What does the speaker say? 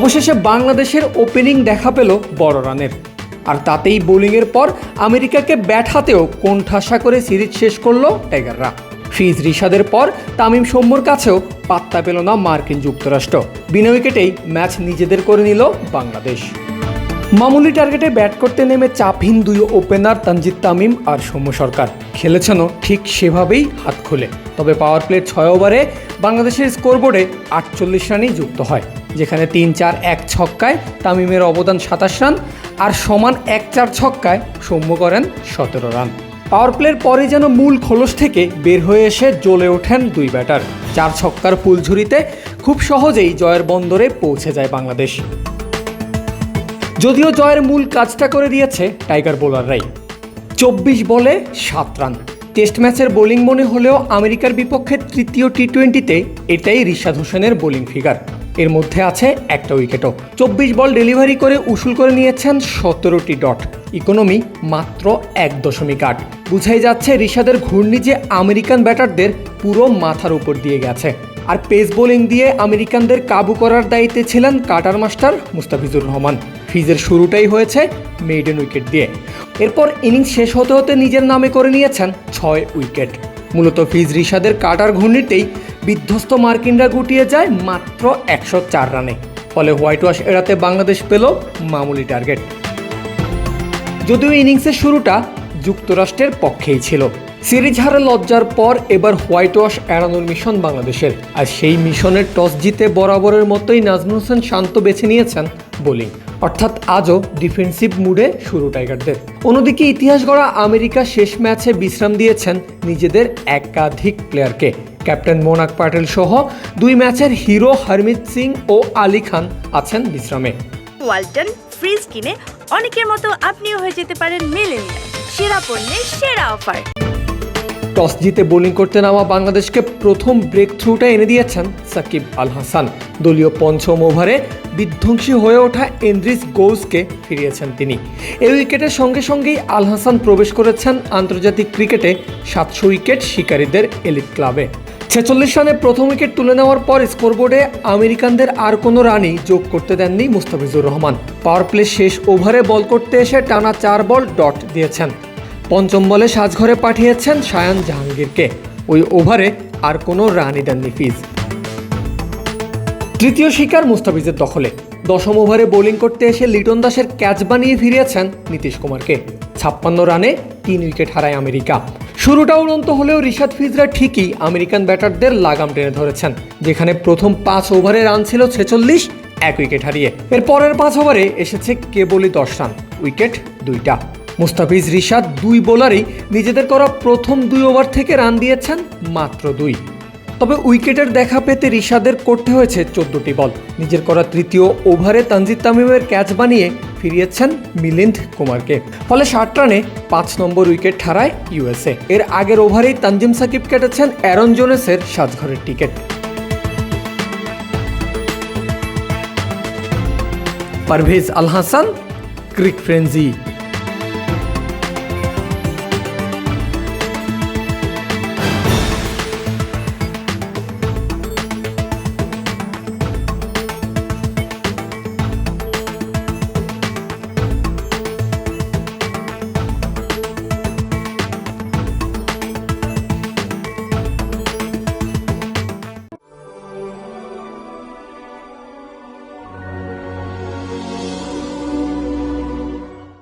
অবশেষে বাংলাদেশের ওপেনিং দেখা পেল বড় রানের। আর তাতেই বোলিংয়ের পর আমেরিকাকে ব্যাট হাতেও কোণঠাসা করে সিরিজ শেষ করল টাইগাররা। ফিজ রিশাদের পর তামিম সৌম্যর কাছেও পাত্তা পেল না মার্কিন যুক্তরাষ্ট্র। বিনা উইকেটেই ম্যাচ নিজেদের করে নিল বাংলাদেশ। মামুলি টার্গেটে ব্যাট করতে নেমে চাপহীন দুই ওপেনার তানজিদ তামিম আর সৌম্য সরকার। খেলেছেনও ঠিক সেভাবেই হাত খুলে। তবে পাওয়ার প্লের ছয় ওভারে বাংলাদেশের স্কোরবোর্ডে আটচল্লিশ রানই যুক্ত হয়। যেখানে তিন চার এক ছক্কায় তামিমের অবদান সাতাশ রান আর সমান এক চার ছক্কায় সৌম্য করেন সতেরো রান। পাওয়ার প্লের পরে যেন মূল খোলস থেকে বের হয়ে এসে জ্বলে ওঠেন দুই ব্যাটার চার ছক্কার ফুলঝুরিতে খুব সহজেই জয়ের বন্দরে পৌঁছে যায় বাংলাদেশ। যদিও জয়ের মূল কাজটা করে দিয়েছে টাইগার বোলাররাই চব্বিশ বলে সাত রান। টেস্ট ম্যাচের বোলিং মনে হলেও আমেরিকার বিপক্ষে তৃতীয় টি টোয়েন্টিতে এটাই রিশাদ হোসেনের বোলিং ফিগার। এর মধ্যে আছে একটা উইকেটও। চব্বিশ বল ডেলিভারি করে উসুল করে নিয়েছেন সতেরোটি ডট। ইকোনমি মাত্র এক দশমিক আট। বুঝাই যাচ্ছে রিশাদের ঘূর্ণি যে আমেরিকান ব্যাটারদের পুরো মাথার উপর দিয়ে গেছে। আর পেস বোলিং দিয়ে আমেরিকানদের কাবু করার দায়িত্বে ছিলেন কাটার মাস্টার মুস্তাফিজুর রহমান। ফিজের শুরুটাই হয়েছে মেইডেন উইকেট দিয়ে। এরপর ইনিংস শেষ হতে হতে নিজের নামে করে নিয়েছেন ছয় উইকেট। মূলত ফিজ রিশাদের কাটার ঘূর্ণিতেই বিধ্বস্ত মার্কিনরা গুটিয়ে যায় মাত্র একশো চার রানে। ফলে হোয়াইট ওয়াশ এড়াতে বাংলাদেশ পেল মামুলি টার্গেট। যদিও ইনিংসের শুরুটা যুক্তরাষ্ট্রের পক্ষেই ছিল। সিরিজ হারে লজ্জার পর এবার হোয়াইট ওয়াশ এড়ানোর মিশন বাংলাদেশের। আর সেই মিশনের টস জিতে বরাবরের মতোই নাজমুল হোসেন শান্ত বেছে নিয়েছেন বোলিং। অর্থাৎ আজও ডিফেন্সিভ মুডে শুরু টাইগারদের। অন্যদিকে ইতিহাস গড়া আমেরিকা শেষ ম্যাচে বিশ্রাম দিয়েছেন নিজেদের একাধিক প্লেয়ারকে। ক্যাপ্টেন মোনাক পাটেল সহ দুই ম্যাচের হিরো হরমিত সিং ও আলী খান আছেন বিশ্রামে। ওয়ালটন, ফ্রিজ কিনে অনেকের মতো আপনিও হয়ে যেতে পারেন মিলেনিয়াল। সেরা পণ্যের সেরা অফার। টস জিতে বোলিং করতে নামা বাংলাদেশকে প্রথম ব্রেক থ্রুটা এনে দিয়েছেন সাকিব আল হাসান। দলীয় পঞ্চম ওভারে বিধ্বংসী হয়ে ওঠা এন্দ্রিস গোউসকে ফিরিয়েছেন তিনি। এই উইকেটের সঙ্গে সঙ্গেই আল হাসান প্রবেশ করেছেন আন্তর্জাতিক ক্রিকেটে সাতশো উইকেট শিকারীদের এলিট ক্লাবে। ছেচল্লিশ রানে প্রথম উইকেট তুলে নেওয়ার পর স্কোরবোর্ডে আমেরিকানদের আর কোনো রানই যোগ করতে দেননি মুস্তাফিজুর রহমান। পাওয়ার প্লে শেষ ওভারে বল করতে এসে টানা চার বল ডট দিয়েছেন। পঞ্চম বলে সাজঘরে পাঠিয়েছেন সায়ান জাহাঙ্গীরকে। ওই ওভারে আর কোনো রানই দেননি ফিজ। তৃতীয় শিকার মুস্তাফিজের দখলে। দশম ওভারে বোলিং করতে এসে লিটন দাসের ক্যাচ বানিয়ে ফিরিয়েছেন নীতিশ কুমারকে। ছাপ্পান্ন রানে তিন উইকেট হারায় আমেরিকা। শুরুটা উড়ন্ত হলেও রিশাদ ফিজরা ঠিকই আমেরিকান ব্যাটারদের লাগাম টেনে ধরেছেন, যেখানে প্রথম পাঁচ ওভারে রান ছিল ছেচল্লিশ, এক উইকেট হারিয়ে। এর পরের পাঁচ ওভারে এসেছে কেবলই দশ রান, উইকেট দুইটা। মুস্তাফিজ রিশাদ দুই বোলারই নিজেদের করা প্রথম দুই ওভার থেকে রান দিয়েছেন মাত্র দুই। তবে উইকেটের দেখা পেতে রিশাদের করতে হয়েছে চোদ্দটি বল। নিজের করা তৃতীয় ওভারে তানজিদ তামিমের ক্যাচ বানিয়ে ফিরিয়েছেন মিলিন্দ কুমারকে। ফলে ষাট রানে পাঁচ নম্বর উইকেট হারায় ইউএসএ। এর আগের ওভারেই তানজিম সাকিব কেটেছেন অ্যারন জোনেসের সাজঘরের ticket. Parvez Al Hasan, Cric Frenzy